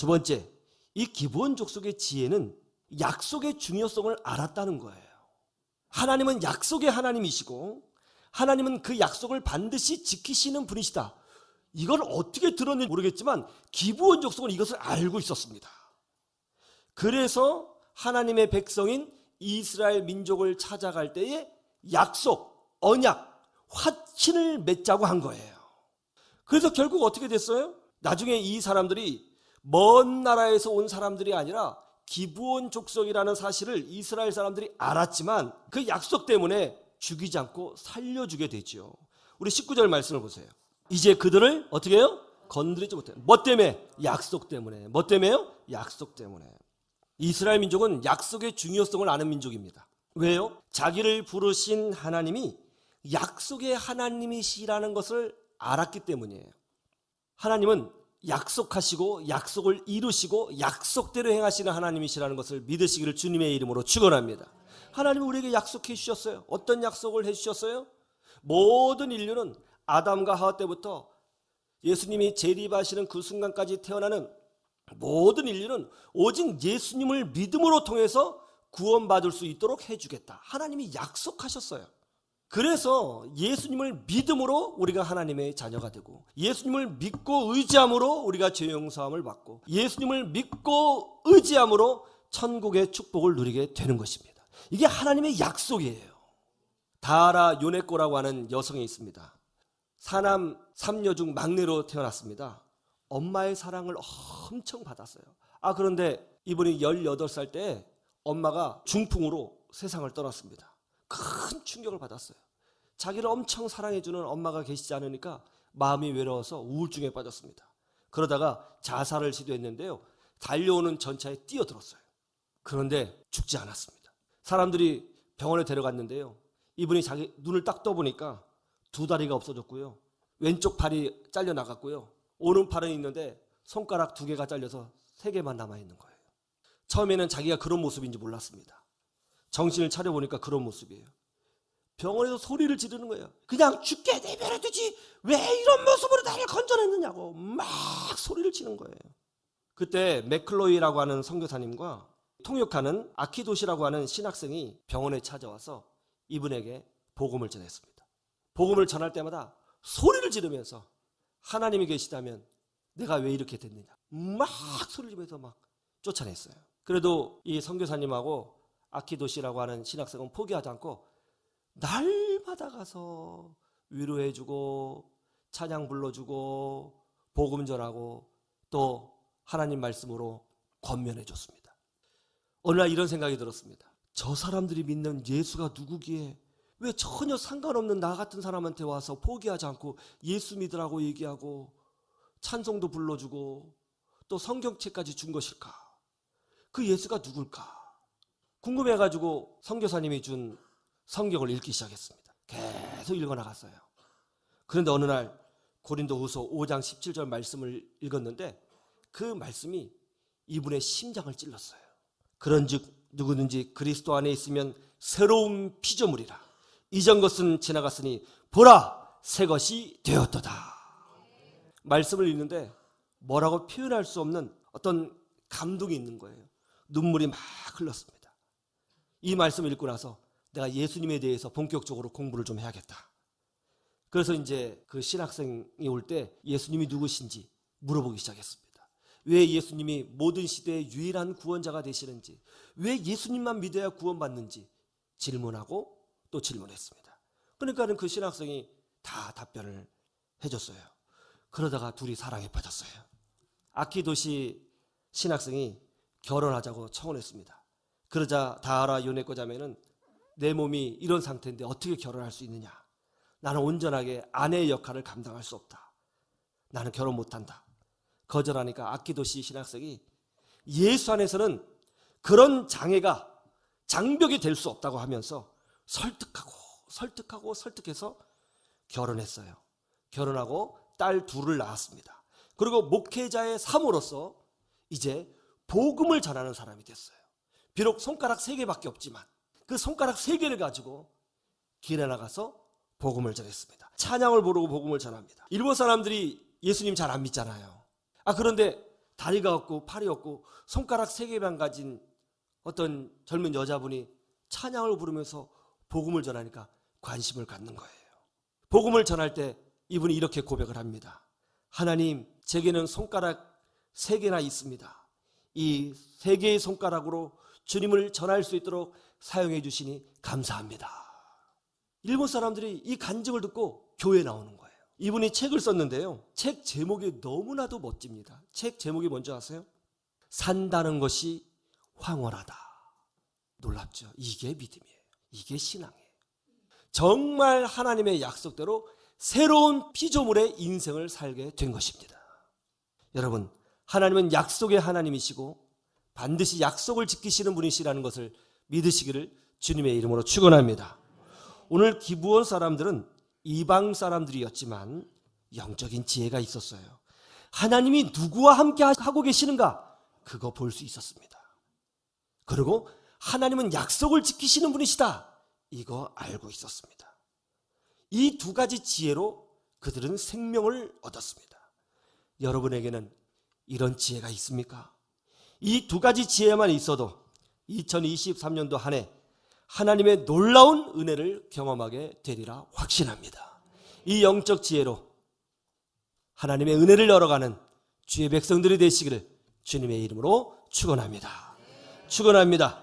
두 번째, 이 기본 족속의 지혜는 약속의 중요성을 알았다는 거예요. 하나님은 약속의 하나님이시고 하나님은 그 약속을 반드시 지키시는 분이시다. 이걸 어떻게 들었는지 모르겠지만 기본 족속은 이것을 알고 있었습니다. 그래서 하나님의 백성인 이스라엘 민족을 찾아갈 때에 약속, 언약, 화친을 맺자고 한 거예요. 그래서 결국 어떻게 됐어요? 나중에 이 사람들이 먼 나라에서 온 사람들이 아니라 기브온 족속이라는 사실을 이스라엘 사람들이 알았지만 그 약속 때문에 죽이지 않고 살려주게 되죠. 우리 19절 말씀을 보세요. 이제 그들을 어떻게 해요? 건드리지 못해요. 뭐 때문에? 약속 때문에. 뭐 때문에요? 약속 때문에. 이스라엘 민족은 약속의 중요성을 아는 민족입니다. 왜요? 자기를 부르신 하나님이 약속의 하나님이시라는 것을 알았기 때문이에요. 하나님은 약속하시고 약속을 이루시고 약속대로 행하시는 하나님이시라는 것을 믿으시기를 주님의 이름으로 축원합니다. 하나님은 우리에게 약속해 주셨어요. 어떤 약속을 해 주셨어요? 모든 인류는 아담과 하와 때부터 예수님이 재림하시는 그 순간까지 태어나는 모든 인류는 오직 예수님을 믿음으로 통해서 구원받을 수 있도록 해주겠다. 하나님이 약속하셨어요. 그래서 예수님을 믿음으로 우리가 하나님의 자녀가 되고 예수님을 믿고 의지함으로 우리가 죄 용서함을 받고 예수님을 믿고 의지함으로 천국의 축복을 누리게 되는 것입니다. 이게 하나님의 약속이에요. 다하라 요네코라고 하는 여성이 있습니다. 사남 삼녀 중 막내로 태어났습니다. 엄마의 사랑을 엄청 받았어요. 아 그런데 이분이 18살 때 엄마가 중풍으로 세상을 떠났습니다. 큰 충격을 받았어요. 자기를 엄청 사랑해주는 엄마가 계시지 않으니까 마음이 외로워서 우울증에 빠졌습니다. 그러다가 자살을 시도했는데요. 달려오는 전차에 뛰어들었어요. 그런데 죽지 않았습니다. 사람들이 병원에 데려갔는데요. 이분이 자기 눈을 딱 떠보니까 두 다리가 없어졌고요. 왼쪽 팔이 잘려 나갔고요. 오른팔은 있는데 손가락 두 개가 잘려서 세 개만 남아 있는 거예요. 처음에는 자기가 그런 모습인지 몰랐습니다. 정신을 차려보니까 그런 모습이에요. 병원에서 소리를 지르는 거예요. 그냥 죽게 내버려 두지 왜 이런 모습으로 나를 건져냈느냐고 막 소리를 치는 거예요. 그때 맥클로이라고 하는 선교사님과 통역하는 아키도시라고 하는 신학생이 병원에 찾아와서 이분에게 복음을 전했습니다. 복음을 전할 때마다 소리를 지르면서 하나님이 계시다면 내가 왜 이렇게 됐느냐 막 소리를 지르면서 막 쫓아냈어요. 그래도 이 선교사님하고 아키도시라고 하는 신학생은 포기하지 않고 날마다 가서 위로해주고 찬양 불러주고 복음 전하고 또 하나님 말씀으로 권면해줬습니다. 어느 날 이런 생각이 들었습니다. 저 사람들이 믿는 예수가 누구기에 왜 전혀 상관없는 나 같은 사람한테 와서 포기하지 않고 예수 믿으라고 얘기하고 찬송도 불러주고 또 성경책까지 준 것일까? 그 예수가 누굴까? 궁금해가지고 성교사님이 준 성경을 읽기 시작했습니다. 계속 읽어나갔어요. 그런데 어느 날 고린도 후서 5장 17절 말씀을 읽었는데 그 말씀이 이분의 심장을 찔렀어요. 그런 즉 누구든지 그리스도 안에 있으면 새로운 피조물이라. 이전 것은 지나갔으니 보라 새 것이 되었도다. 말씀을 읽는데 뭐라고 표현할 수 없는 어떤 감동이 있는 거예요. 눈물이 막 흘렀습니다. 이 말씀을 읽고 나서 내가 예수님에 대해서 본격적으로 공부를 좀 해야겠다. 그래서 이제 그 신학생이 올 때 예수님이 누구신지 물어보기 시작했습니다. 왜 예수님이 모든 시대의 유일한 구원자가 되시는지, 왜 예수님만 믿어야 구원받는지 질문하고 또 질문했습니다. 그러니까는 그 신학생이 다 답변을 해줬어요. 그러다가 둘이 사랑에 빠졌어요. 아키도시 신학생이 결혼하자고 청혼했습니다. 그러자 다하라 요네코 자매는 내 몸이 이런 상태인데 어떻게 결혼할 수 있느냐? 나는 온전하게 아내의 역할을 감당할 수 없다. 나는 결혼 못한다. 거절하니까 아키도시 신학생이 예수 안에서는 그런 장애가 장벽이 될 수 없다고 하면서 설득하고 설득하고 설득해서 결혼했어요. 결혼하고 딸 둘을 낳았습니다. 그리고 목회자의 삶으로서 이제 복음을 전하는 사람이 됐어요. 비록 손가락 세 개밖에 없지만 그 손가락 세 개를 가지고 길에 나가서 복음을 전했습니다. 찬양을 부르고 복음을 전합니다. 일본 사람들이 예수님 잘 안 믿잖아요. 아 그런데 다리가 없고 팔이 없고 손가락 세 개만 가진 어떤 젊은 여자분이 찬양을 부르면서 복음을 전하니까 관심을 갖는 거예요. 복음을 전할 때 이분이 이렇게 고백을 합니다. 하나님, 제게는 손가락 세 개나 있습니다. 이 세 개의 손가락으로 주님을 전할 수 있도록 사용해 주시니 감사합니다. 일본 사람들이 이 간증을 듣고 교회에 나오는 거예요. 이분이 책을 썼는데요. 책 제목이 너무나도 멋집니다. 책 제목이 뭔지 아세요? 산다는 것이 황홀하다. 놀랍죠? 이게 믿음이에요. 이게 신앙이에요. 정말 하나님의 약속대로 새로운 피조물의 인생을 살게 된 것입니다. 여러분, 하나님은 약속의 하나님이시고 반드시 약속을 지키시는 분이시라는 것을 믿으시기를 주님의 이름으로 축원합니다. 오늘 기부원 사람들은 이방 사람들이었지만 영적인 지혜가 있었어요. 하나님이 누구와 함께 하고 계시는가? 그거 볼 수 있었습니다. 그리고 하나님은 약속을 지키시는 분이시다. 이거 알고 있었습니다. 이 두 가지 지혜로 그들은 생명을 얻었습니다. 여러분에게는 이런 지혜가 있습니까? 이 두 가지 지혜만 있어도 2023년도 한 해 하나님의 놀라운 은혜를 경험하게 되리라 확신합니다. 이 영적 지혜로 하나님의 은혜를 열어가는 주의 백성들이 되시기를 주님의 이름으로 축원합니다. 축원합니다.